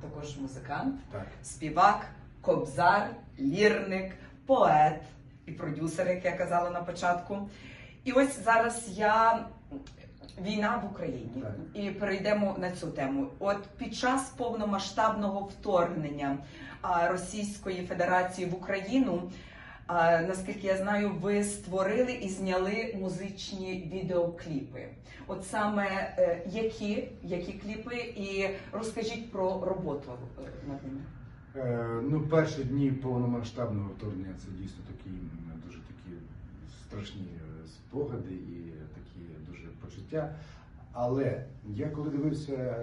також музикант, Так. співак, кобзар, лірник, поет і продюсер, як я казала на початку. І ось зараз я війна в Україні. Так. І перейдемо на цю тему. От під час повномасштабного вторгнення Російської Федерації в Україну. А, Наскільки я знаю, ви створили і зняли музичні відеокліпи. От саме е, які, які кліпи, і розкажіть про роботу е, над ними. Е, ну, перші дні повномасштабного вторгнення це дійсно такі дуже такі страшні спогади і такі дуже почуття. Але я коли дивився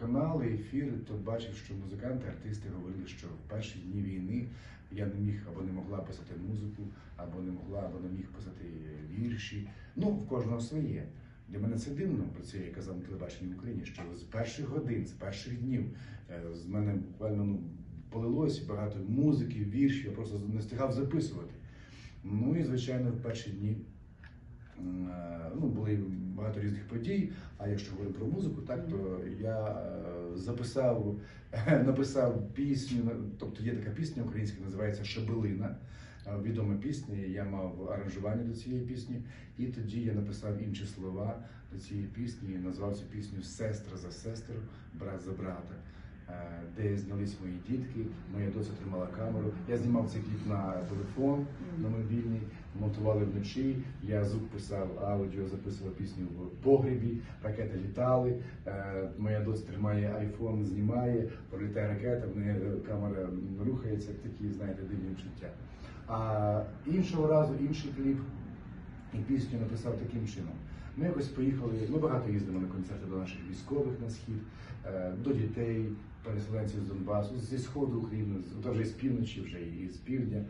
канали, ефіри, то бачив, що музиканти, артисти говорили, що в перші дні війни я не міг або не могла писати музику, або не могла, або не міг писати вірші. Ну, в кожного своє. Для мене це дивно, про це я казав на телебаченні в Україні, що з перших годин, з перших днів е, з мене буквально ну, полилось багато музики, віршів, я просто не встигав записувати. Ну і звичайно, в перші дні е, ну, були багато різних подій. А якщо говорити про музику, так то я е, записав, написав пісню. Тобто є така пісня українська, називається Шабелина. Е, Відома пісня, я мав аранжування до цієї пісні, і тоді я написав інші слова до цієї пісні і назвав цю пісню Сестра за сестру, брат за брата, е, де знялись мої дітки, моя доця тримала камеру. Я знімав цей кліп на телефон, на мобільний, монтували вночі. Я звук писав аудіо, записував пісню в погребі, ракети літали. Е, Моя доця тримає айфон, знімає, пролітає ракета, в неї камера рухається, такі, знаєте, дивні відчуття. А іншого разу інший кліп і пісню написав таким чином. Ми якось поїхали, ми багато їздимо на концерти до наших військових на схід, е, до дітей, переселенців з Донбасу, зі сходу України, вже з півночі, вже і з півдня.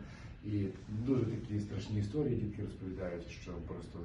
І дуже такі страшні історії дітки розповідають, що просто